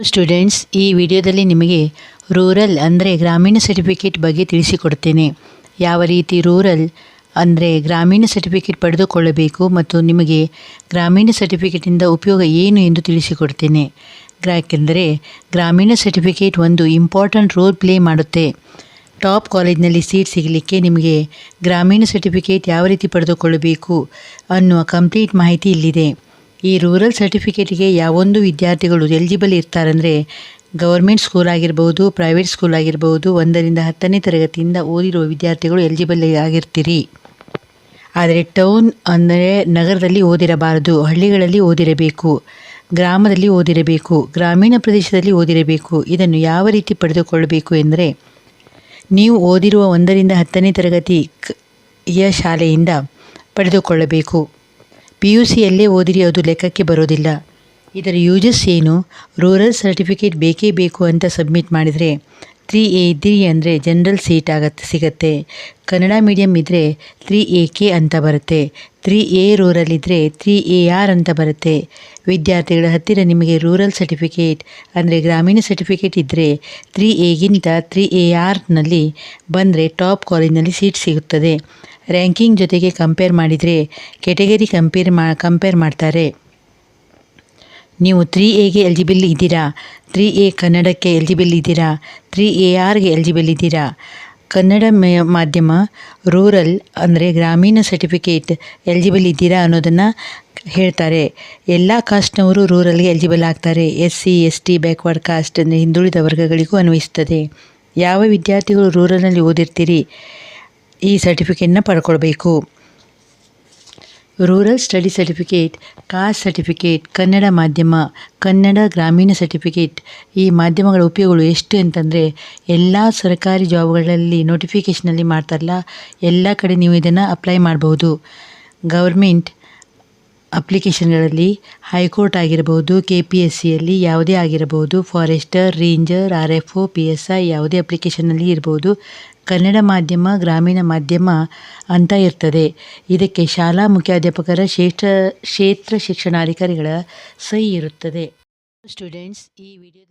Students ಈ ವಿಡಿಯೋದಲ್ಲಿ ನಿಮಗೆ ರೂರಲ್ ಅಂದರೆ ಗ್ರಾಮೀಣ ಸರ್ಟಿಫಿಕೇಟ್ ಬಗ್ಗೆ ತಿಳಿಸಿಕೊಡ್ತೇನೆ. ಯಾವ ರೀತಿ ರೂರಲ್ ಅಂದರೆ ಗ್ರಾಮೀಣ ಸರ್ಟಿಫಿಕೇಟ್ ಪಡೆದುಕೊಳ್ಳಬೇಕು ಮತ್ತು ನಿಮಗೆ ಗ್ರಾಮೀಣ ಸರ್ಟಿಫಿಕೇಟಿಂದ ಉಪಯೋಗ ಏನು ಎಂದು ತಿಳಿಸಿಕೊಡ್ತೇನೆ. ಯಾಕೆಂದರೆ ಗ್ರಾಮೀಣ ಸರ್ಟಿಫಿಕೇಟ್ ಒಂದು ಇಂಪಾರ್ಟೆಂಟ್ ರೋಲ್ ಪ್ಲೇ ಮಾಡುತ್ತೆ. ಟಾಪ್ ಕಾಲೇಜ್ನಲ್ಲಿ ಸೀಟ್ ಸಿಗಲಿಕ್ಕೆ ನಿಮಗೆ ಗ್ರಾಮೀಣ ಸರ್ಟಿಫಿಕೇಟ್ ಯಾವ ರೀತಿ ಪಡೆದುಕೊಳ್ಳಬೇಕು ಅನ್ನುವ ಕಂಪ್ಲೀಟ್ ಮಾಹಿತಿ ಇಲ್ಲಿದೆ. ಈ ರೂರಲ್ ಸರ್ಟಿಫಿಕೇಟಿಗೆ ಯಾವೊಂದು ವಿದ್ಯಾರ್ಥಿಗಳು ಎಲಿಜಿಬಲ್ ಇರ್ತಾರಂದರೆ ಗೌರ್ಮೆಂಟ್ ಸ್ಕೂಲ್ ಆಗಿರ್ಬೋದು, ಪ್ರೈವೇಟ್ ಸ್ಕೂಲ್ ಆಗಿರ್ಬೋದು, ಒಂದರಿಂದ ಹತ್ತನೇ ತರಗತಿಯಿಂದ ಓದಿರುವ ವಿದ್ಯಾರ್ಥಿಗಳು ಎಲಿಜಿಬಲ್ ಆಗಿರ್ತೀರಿ. ಆದರೆ ಟೌನ್ ಅಂದರೆ ನಗರದಲ್ಲಿ ಓದಿರಬಾರದು, ಹಳ್ಳಿಗಳಲ್ಲಿ ಓದಿರಬೇಕು, ಗ್ರಾಮದಲ್ಲಿ ಓದಿರಬೇಕು, ಗ್ರಾಮೀಣ ಪ್ರದೇಶದಲ್ಲಿ ಓದಿರಬೇಕು, ಇದನ್ನು ಯಾವ ರೀತಿ ಪಡೆದುಕೊಳ್ಳಬೇಕು ಎಂದರೆ ನೀವು ಓದಿರುವ ಒಂದರಿಂದ ಹತ್ತನೇ ತರಗತಿಯ ಶಾಲೆಯಿಂದ ಪಡೆದುಕೊಳ್ಳಬೇಕು. ಪಿ ಯು ಸಿಯಲ್ಲೇ ಓದಿರಿ ಅದು ಲೆಕ್ಕಕ್ಕೆ ಬರೋದಿಲ್ಲ. ಇದರ ಯೂಜಸ್ ಏನು? ರೂರಲ್ ಸರ್ಟಿಫಿಕೇಟ್ ಬೇಕೇ ಬೇಕು ಅಂತ ಸಬ್ಮಿಟ್ ಮಾಡಿದರೆ ತ್ರೀ ಎ ಇದ್ದೀರಿ ಅಂದರೆ ಜನರಲ್ ಸೀಟ್ ಆಗತ್ತೆ, ಸಿಗತ್ತೆ. ಕನ್ನಡ ಮೀಡಿಯಮ್ ಇದ್ದರೆ ತ್ರೀ ಎ ಕೆ ಅಂತ ಬರುತ್ತೆ. ತ್ರೀ ಎ ರೂರಲ್ ಇದ್ದರೆ ತ್ರೀ ಎ ಆರ್ ಅಂತ ಬರುತ್ತೆ. ವಿದ್ಯಾರ್ಥಿಗಳ ಹತ್ತಿರ ನಿಮಗೆ ರೂರಲ್ ಸರ್ಟಿಫಿಕೇಟ್ ಅಂದರೆ ಗ್ರಾಮೀಣ ಸರ್ಟಿಫಿಕೇಟ್ ಇದ್ದರೆ ತ್ರೀ ಎಗಿಂತ ತ್ರೀ ಎ ಆರ್ನಲ್ಲಿ ಬಂದರೆ ಟಾಪ್ ಕಾಲೇಜ್ನಲ್ಲಿ ಸೀಟ್ ಸಿಗುತ್ತದೆ. ರ್ಯಾಂಕಿಂಗ್ ಜೊತೆಗೆ ಕಂಪೇರ್ ಮಾಡಿದರೆ ಕೆಟಗರಿ ಕಂಪೇರ್ ಮಾ ಕಂಪೇರ್ ಮಾಡ್ತಾರೆ. ನೀವು ತ್ರೀ ಎಗೆ ಎಲಿಜಿಬಲ್ ಇದ್ದೀರಾ? ತ್ರೀ ಎ ಕನ್ನಡಕ್ಕೆ ಎಲಿಜಿಬಲ್ ಇದ್ದೀರಾ? ತ್ರೀ ಎ ಆರ್ಗೆ ಎಲಿಜಿಬಲ್ ಇದ್ದೀರಾ? ಕನ್ನಡ ಮಾಧ್ಯಮ, ರೂರಲ್ ಅಂದರೆ ಗ್ರಾಮೀಣ ಸರ್ಟಿಫಿಕೇಟ್ ಎಲಿಜಿಬಲ್ ಇದ್ದೀರಾ ಅನ್ನೋದನ್ನು ಹೇಳ್ತಾರೆ. ಎಲ್ಲ ಕಾಸ್ಟ್ನವರು ರೂರಲ್ಗೆ ಎಲಿಜಿಬಲ್ ಆಗ್ತಾರೆ. S C S T backward caste ಅಂದರೆ ಹಿಂದುಳಿದ ವರ್ಗಗಳಿಗೂ ಅನ್ವಯಿಸ್ತದೆ ಯಾವ ವಿದ್ಯಾರ್ಥಿಗಳು ರೂರಲ್ನಲ್ಲಿ ಓದಿರ್ತೀರಿ? ಈ ಸರ್ಟಿಫಿಕೇಟ್ನ ಪಡ್ಕೊಳ್ಬೇಕು. Rural study certificate caste certificate Kannada ಮಾಧ್ಯಮ ಕನ್ನಡ ಗ್ರಾಮೀಣ ಸರ್ಟಿಫಿಕೇಟ್ ಈ ಮಾಧ್ಯಮಗಳ ಉಪಯೋಗಗಳು ಎಷ್ಟು ಅಂತಂದರೆ, ಎಲ್ಲ ಸರ್ಕಾರಿ ಜಾಬ್ಗಳಲ್ಲಿ ನೋಟಿಫಿಕೇಷನಲ್ಲಿ ಮಾಡ್ತಾರಲ್ಲ, ಎಲ್ಲ ಕಡೆ ನೀವು ಇದನ್ನು ಅಪ್ಲೈ ಮಾಡ್ಬೋದು. ಗೌರ್ಮೆಂಟ್ ಅಪ್ಲಿಕೇಶನ್ಗಳಲ್ಲಿ ಹೈಕೋರ್ಟ್ ಆಗಿರಬಹುದು ಕೆ ಪಿ ಎಸ್ ಸಿಯಲ್ಲಿ ಯಾವುದೇ ಆಗಿರಬಹುದು forester ranger R F O P S I ಯಾವುದೇ ಅಪ್ಲಿಕೇಶನಲ್ಲಿ ಇರ್ಬೋದು. ಕನ್ನಡ ಮಾಧ್ಯಮ, ಗ್ರಾಮೀಣ ಮಾಧ್ಯಮ ಅಂತ ಇರ್ತದೆ. ಇದಕ್ಕೆ ಶಾಲಾ ಮುಖ್ಯಾಧ್ಯಾಪಕರ ಕ್ಷೇತ್ರ ಕ್ಷೇತ್ರ ಶಿಕ್ಷಣಾಧಿಕಾರಿಗಳ ಸಹಿ ಇರುತ್ತದೆ. ಸ್ಟೂಡೆಂಟ್ಸ್ ಈ ವಿಡಿಯೋದಲ್ಲಿ